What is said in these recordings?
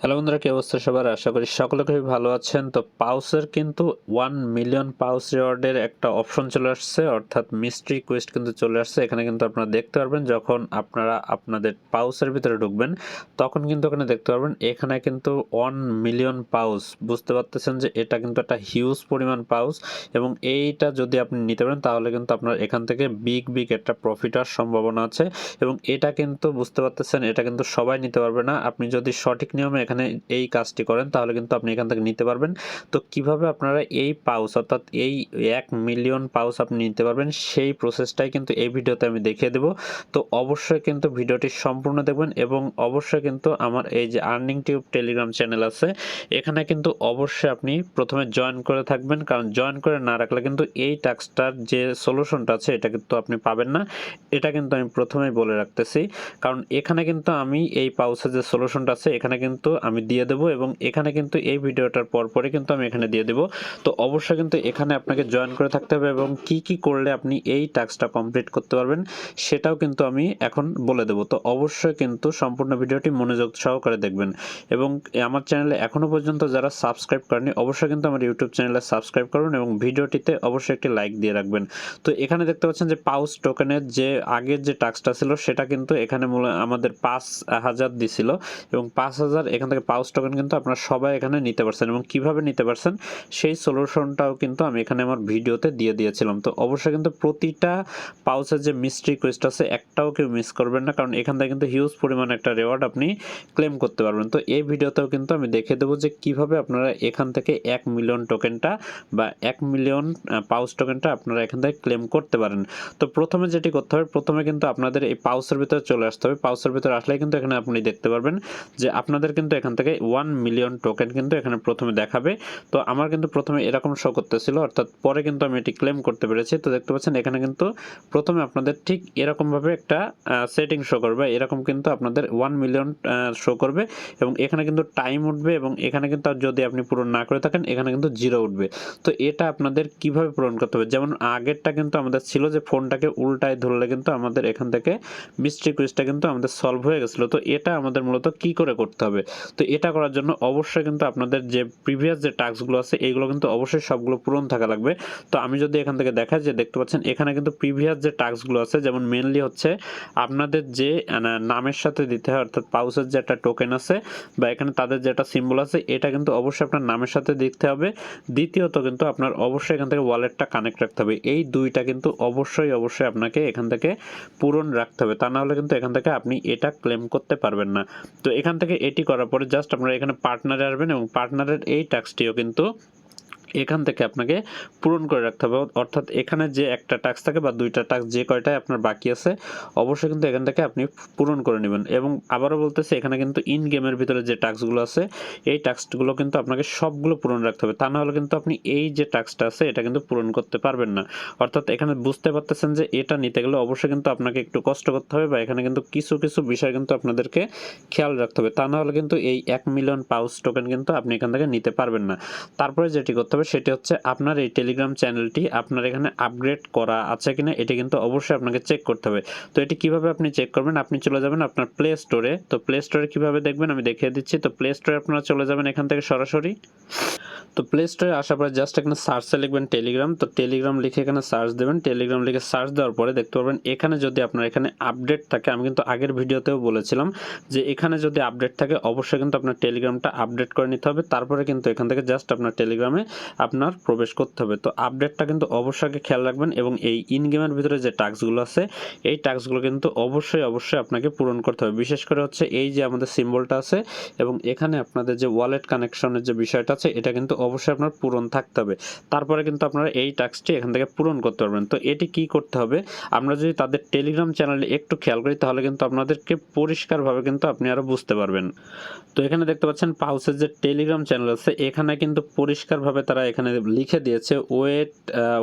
Hello বন্ধুরা, কি অবস্থা সবার? আশা করি সকলে খুবই ভালো আছেন। তো পাউসের কিন্তু ওয়ান মিলিয়ন পাউস রিওয়ার্ডের একটা অপশন চলে আসছে, অর্থাৎ মিস্ট্রি কোয়েস্ট কিন্তু চলে আসছে। এখানে কিন্তু আপনারা দেখতে পারবেন, যখন আপনারা আপনাদের পাউসের ভিতরে ঢুকবেন, তখন কিন্তু ওখানে দেখতে পারবেন, এখানে কিন্তু ওয়ান মিলিয়ন পাউস। বুঝতে পারতেছেন যে এটা কিন্তু একটা হিউজ পরিমাণ পাউস, এবং এইটা যদি আপনি নিতে পারেন, তাহলে কিন্তু আপনার এখান থেকে বিগ বিগ একটা প্রফিট হওয়ার সম্ভাবনা আছে, এবং এটা কিন্তু, বুঝতে পারতেছেন, এটা কিন্তু সবাই নিতে পারবে না। আপনি যদি সঠিক নিয়মে এখানে এই কাজটি করেন, তাহলে কিন্তু আপনি এখান থেকে নিতে পারবেন। তো কীভাবে আপনারা এই পাউস অর্থাৎ এই এক মিলিয়ন পাউস আপনি নিতে পারবেন, সেই প্রসেসটাই কিন্তু এই ভিডিওতে আমি দেখিয়ে দেব। তো অবশ্যই কিন্তু ভিডিওটি সম্পূর্ণ দেখবেন এবং অবশ্যই কিন্তু আমার এই যে আর্নিং টিউব টেলিগ্রাম চ্যানেল আছে, এখানে কিন্তু অবশ্যই আপনি প্রথমে জয়েন করে থাকবেন। কারণ জয়েন করে না রাখলে কিন্তু এই টাস্কটার যে সলিউশনটা আছে, এটা কিন্তু আপনি পাবেন না। এটা কিন্তু আমি প্রথমেই বলে রাখতেছি। কারণ এখানে কিন্তু আমি এই পাউসের যে সলিউশনটা আছে, এখানে কিন্তু আমি দিয়ে দেবো এবং এখানে কিন্তু এই ভিডিওটার পরপরই কিন্তু আমি এখানে দিয়ে দেবো। তো অবশ্যই কিন্তু এখানে আপনাকে জয়েন করে থাকতে হবে এবং কি কি করলে আপনি এই টাস্কটা কমপ্লিট করতে পারবেন সেটাও কিন্তু আমি এখন বলে দেবো। তো অবশ্যই কিন্তু সম্পূর্ণ ভিডিওটি মনোযোগ সহকারে দেখবেন এবং আমার চ্যানেলে এখনও পর্যন্ত যারা সাবস্ক্রাইব করেনি অবশ্যই কিন্তু আমার ইউটিউব চ্যানেলে সাবস্ক্রাইব করুন এবং ভিডিওটিতে অবশ্যই একটি লাইক দিয়ে রাখবেন। তো এখানে দেখতে পাচ্ছেন যে পাউস টোকেনের যে আগের যে টাস্কটা ছিল, সেটা কিন্তু এখানে আমাদের পাঁচ হাজার দিছিল এবং পাঁচ হাজার এখান থেকে পাউস টোকেন কিন্তু আপনারা সবাই এখানে নিতে পারছেন এবং কীভাবে নিতে পারছেন, সেই সলিউশনটাও কিন্তু আমি এখানে আমার ভিডিওতে দিয়ে দিয়েছিলাম। তো অবশ্যই কিন্তু প্রতিটা পাউসের যে মিস্ট্রি কোয়েস্ট আছে, একটাও কেউ মিস করবেন না, কারণ এখান থেকে কিন্তু হিউজ পরিমাণ একটা রেওয়ার্ড আপনি ক্লেম করতে পারবেন। তো এই ভিডিওতেও কিন্তু আমি দেখে দেবো যে কীভাবে আপনারা এখান থেকে এক মিলিয়ন টোকেনটা বা এক মিলিয়ন পাউস টোকেনটা আপনারা এখান থেকে ক্লেম করতে পারেন। তো প্রথমে যেটি করতে হবে, প্রথমে কিন্তু আপনাদের এই পাউসের ভিতরে চলে আসতে হবে। পাউসের ভিতরে আসলে কিন্তু এখানে আপনি দেখতে পারবেন যে আপনাদের কিন্তু এখান থেকে ওয়ান মিলিয়ন টোকেন কিন্তু এখানে প্রথমে দেখাবে। তো আমার কিন্তু প্রথমে এরকম শো করতেছিল, অর্থাৎ পরে কিন্তু আমি এটি ক্লেম করতে পেরেছি। তো দেখতে পাচ্ছেন, এখানে কিন্তু প্রথমে আপনাদের ঠিক এরকমভাবে একটা সেটিং শো করবে। এরকম কিন্তু আপনাদের ওয়ান মিলিয়ন শো করবে এবং এখানে কিন্তু টাইম উঠবে এবং এখানে কিন্তু যদি আপনি পূরণ না করে থাকেন, এখানে কিন্তু জিরো উঠবে। তো এটা আপনাদের কীভাবে পূরণ করতে হবে? যেমন আগেরটা কিন্তু আমাদের ছিল যে ফোনটাকে উল্টায় ধরলে কিন্তু আমাদের এখান থেকে কুইজটা কিন্তু আমাদের সলভ হয়ে গেছিল। তো এটা আমাদের মূলত কি করে করতে হবে? তো এটা করার জন্য অবশ্যই কিন্তু আপনাদের যে প্রিভিয়াস যে টাস্কগুলো আছে এইগুলো কিন্তু অবশ্যই সবগুলো পূরণ থাকা লাগবে। তো আমি যদি এখান থেকে দেখাই যে দেখতে পাচ্ছেন, এখানে কিন্তু প্রিভিয়াস যে টাস্কগুলো আছে, যেমন মেনলি হচ্ছে আপনাদের যে নামের সাথে দিতে হয়, অর্থাৎ পাউসের যে একটা টোকেন আছে, বা এখানে তাদের যে একটা সিম্বল আছে, এটা কিন্তু অবশ্যই আপনার নামের সাথে দেখতে হবে। দ্বিতীয়ত কিন্তু আপনার অবশ্যই এখান থেকে ওয়ালেটটা কানেক্ট রাখতে হবে। এই দুইটা কিন্তু অবশ্যই অবশ্যই আপনাকে এখান থেকে পূরণ রাখতে হবে। তা না হলে কিন্তু এখান থেকে আপনি এটা ক্লেম করতে পারবেন না। তো এখান থেকে এটি করার পরে জাস্ট আপনারা এখানে পার্টনারে আসবেন এবং পার্টনারের এই ট্যাক্সটিও কিন্তু এখান থেকে আপনাকে পূরণ করে রাখতে হবে। অর্থাৎ এখানে যে একটা টাস্ক থাকে বা দুইটা টাস্ক যে কয়টাই আপনার বাকি আছে, অবশ্যই কিন্তু এখান থেকে আপনি পূরণ করে নেবেন। এবং আবারও বলতেছে, এখানে কিন্তু ইন গেমের ভিতরে যে টাস্কগুলো আছে, এই টাস্কগুলো কিন্তু আপনাকে সবগুলো পূরণ রাখতে হবে। তা না হলে কিন্তু আপনি এই যে টাস্কটা আছে, এটা কিন্তু পূরণ করতে পারবেন না। অর্থাৎ এখানে বুঝতে পারতেছেন যে এটা নিতে গেলে অবশ্যই কিন্তু আপনাকে একটু কষ্ট করতে হবে বা এখানে কিন্তু কিছু কিছু বিষয় কিন্তু আপনাদেরকে খেয়াল রাখতে হবে। তা না হলে কিন্তু এই এক মিলিয়ন পাউস টোকেন কিন্তু আপনি এখান থেকে নিতে পারবেন না। তারপরে যেটি করতে হবে সেটি হচ্ছে আপনার এই টেলিগ্রাম চ্যানেলটি আপনার এখানে আপগ্রেড করা আছে কিনা, এটি কিন্তু অবশ্যই আপনাকে চেক করতে হবে। তো এটি কীভাবে আপনি চেক করবেন? আপনি চলে যাবেন আপনার প্লে স্টোরে তো প্লে স্টোরে কীভাবে দেখবেন? আমি দেখিয়ে দিচ্ছি। তো প্লে স্টোরে আপনারা চলে যাবেন এখান থেকে সরাসরি। তো প্লে স্টোরে আসার পরে জাস্ট এখানে সার্চে লিখবেন টেলিগ্রাম তো টেলিগ্রাম লিখে এখানে সার্চ দেবেন। টেলিগ্রাম লিখে সার্চ দেওয়ার পরে দেখতে পারবেন, এখানে যদি আপনার এখানে আপডেট থাকে, আমি কিন্তু আগের ভিডিওতেও বলেছিলাম যে এখানে যদি আপডেট থাকে, অবশ্যই কিন্তু আপনার টেলিগ্রামটা আপডেট করে নিতে হবে। তারপরে কিন্তু এখান থেকে জাস্ট আপনার টেলিগ্রামে আপনার প্রবেশ করতে হবে। তো আপডেটটা কিন্তু অবশ্যই খেয়াল রাখবেন এবং এই ইন গেমের ভিতরে যে টাস্কগুলো আছে, এই টাস্কগুলো কিন্তু অবশ্যই অবশ্যই আপনাকে পূরণ করতে হবে। বিশেষ করে হচ্ছে এই যে আমাদের সিম্বলটা আছে এবং এখানে আপনাদের যে ওয়ালেট কানেকশনের যে বিষয়টা আছে, এটা কিন্তু অবশ্যই আপনার পূরণ থাকতে হবে। তারপরে কিন্তু আপনারা এই টাস্কটি এখান থেকে পূরণ করতে পারবেন। তো এটি কি করতে হবে? আমরা যদি তাদের টেলিগ্রাম চ্যানেলে একটু খেয়াল করি, তাহলে কিন্তু আপনাদেরকে পরিষ্কারভাবে কিন্তু আপনি আরও বুঝতে পারবেন। তো এখানে দেখতে পাচ্ছেন পাউসের যে টেলিগ্রাম চ্যানেল আছে, এখানে কিন্তু পরিষ্কারভাবে তারা এখানে লিখে দিয়েছে wait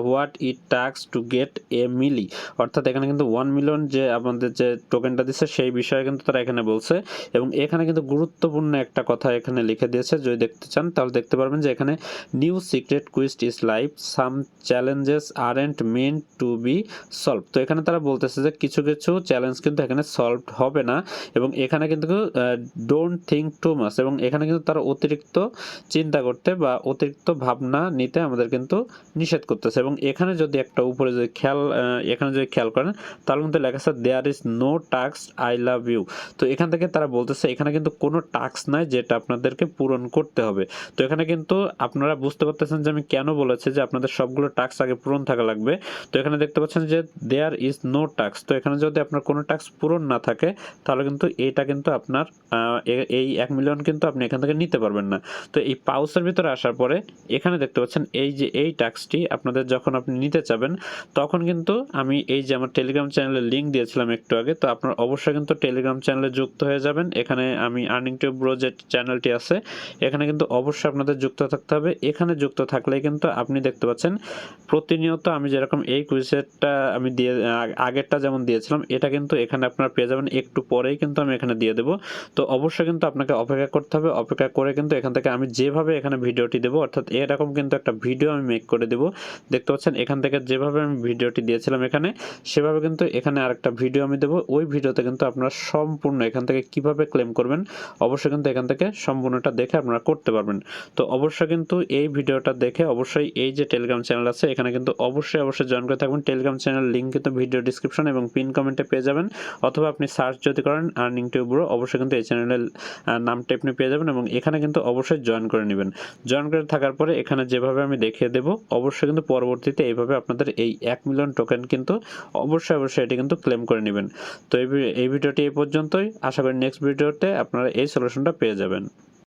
what it takes to get a meal অর্থাৎ এখানে কিন্তু ওয়ান মিলিয়ন যে আমাদের যে টোকেনটা দিচ্ছে, সেই বিষয়ে কিন্তু তারা এখানে বলছে। এবং এখানে কিন্তু গুরুত্বপূর্ণ একটা কথা এখানে লিখে দিয়েছে। যদি দেখতে চান, তাহলে দেখতে পারবেন যে এখানে এখানে new secret quest is live, some challenges are and main to be solve তো এখানে তারা বলতেছে যে কিছু কিছু চ্যালেঞ্জ কিন্তু এখানে সলভ হবে না এবং এখানে কিন্তু ডোন্ট থিঙ্ক টু মাস এবং এখানে কিন্তু তারা অতিরিক্ত চিন্তা করতে বা অতিরিক্ত ভাবনা নিতে আমাদের কিন্তু নিষেধ করতেছে এবং এখানে যদি একটা উপরে যদি খেয়াল এখানে যদি খেয়াল করেন তাহলে কিন্তু লেখা আছে there is no task I love you তো এখান থেকে তারা বলতেছে, এখানে কিন্তু কোনো টাস্ক নাই যেটা আপনাদেরকে পূরণ করতে হবে। তো এখানে কিন্তু আপনারা বুঝতে পারতেছেন যে আমি কেন বলেছি যে আপনাদের সবগুলো টাস্ক আগে পূরণ থাকা লাগবে। তো এখানে দেখতে পাচ্ছেন যে দেয়ার ইজ নো টাস্ক তো এখানে যদি আপনার কোনো টাস্ক পূরণ না থাকে, তাহলে কিন্তু এটা কিন্তু আপনার এই এক মিলিয়ন কিন্তু আপনি এখান থেকে নিতে পারবেন না। তো এই পাউসের ভিতরে আসার পরে এখানে দেখতে পাচ্ছেন এই যে এই টাস্কটি আপনাদের যখন আপনি নিতে চাবেন, তখন কিন্তু আমি এই যে আমার টেলিগ্রাম চ্যানেলের লিঙ্ক দিয়েছিলাম একটু আগে, তো আপনার অবশ্যই কিন্তু টেলিগ্রাম চ্যানেলে যুক্ত হয়ে যাবেন। এখানে আমি আর্নিং টু ব্রো যে চ্যানেলটি আছে। এখানে কিন্তু অবশ্যই আপনাদের যুক্ত থাকতে হবে। এখানে যুক্ত থাকলেই কিন্তু আপনি দেখতে পাচ্ছেন, প্রতিনিয়ত আমি যেরকম এই কুইজেরটা আমি দিয়ে, আগেরটা যেমন দিয়েছিলাম, এটা কিন্তু এখানে আপনারা পেয়ে যাবেন। একটু পরেই কিন্তু আমি এখানে দিয়ে দেবো। তো অবশ্যই কিন্তু আপনাকে অপেক্ষা করতে হবে। অপেক্ষা করে কিন্তু এখান থেকে আমি যেভাবে এখানে ভিডিওটি দেবো, অর্থাৎ এরকম কিন্তু একটা ভিডিও আমি মেক করে দেবো। দেখতে পাচ্ছেন, এখান থেকে যেভাবে আমি ভিডিওটি দিয়েছিলাম এখানে, সেভাবে কিন্তু এখানে আরেকটা ভিডিও আমি দেবো। ওই ভিডিওতে কিন্তু আপনারা সম্পূর্ণ এখান থেকে কীভাবে ক্লেম করবেন, অবশ্যই কিন্তু এখান থেকে সম্পূর্ণটা দেখে আপনারা করতে পারবেন। তো অবশ্যই এই ভিডিওটা দেখে অবশ্যই এই যে টেলিগ্রাম চ্যানেল আছে, এখানে কিন্তু অবশ্যই অবশ্যই জয়েন করে থাকবেন। টেলিগ্রাম চ্যানেল লিঙ্ক কিন্তু ভিডিও ডিসক্রিপশন এবং পিন কমেন্টে পেয়ে যাবেন। অথবা আপনি সার্চ যদি করেন আর্নিং টিউব ব্রো অবশ্যই কিন্তু এই চ্যানেলের নামটা আপনি পেয়ে যাবেন এবং এখানে কিন্তু অবশ্যই জয়েন করে নেবেন। জয়েন করে থাকার পরে এখানে যেভাবে আমি দেখিয়ে দেবো, অবশ্যই কিন্তু পরবর্তীতে এইভাবে আপনাদের এই এক মিলিয়ন টোকেন কিন্তু অবশ্যই অবশ্যই এটি কিন্তু ক্লেম করে নেবেন। তো এই ভিডিওটি এই পর্যন্তই। আশা করি নেক্সট ভিডিওতে আপনারা এই সলিউশনটা পেয়ে যাবেন।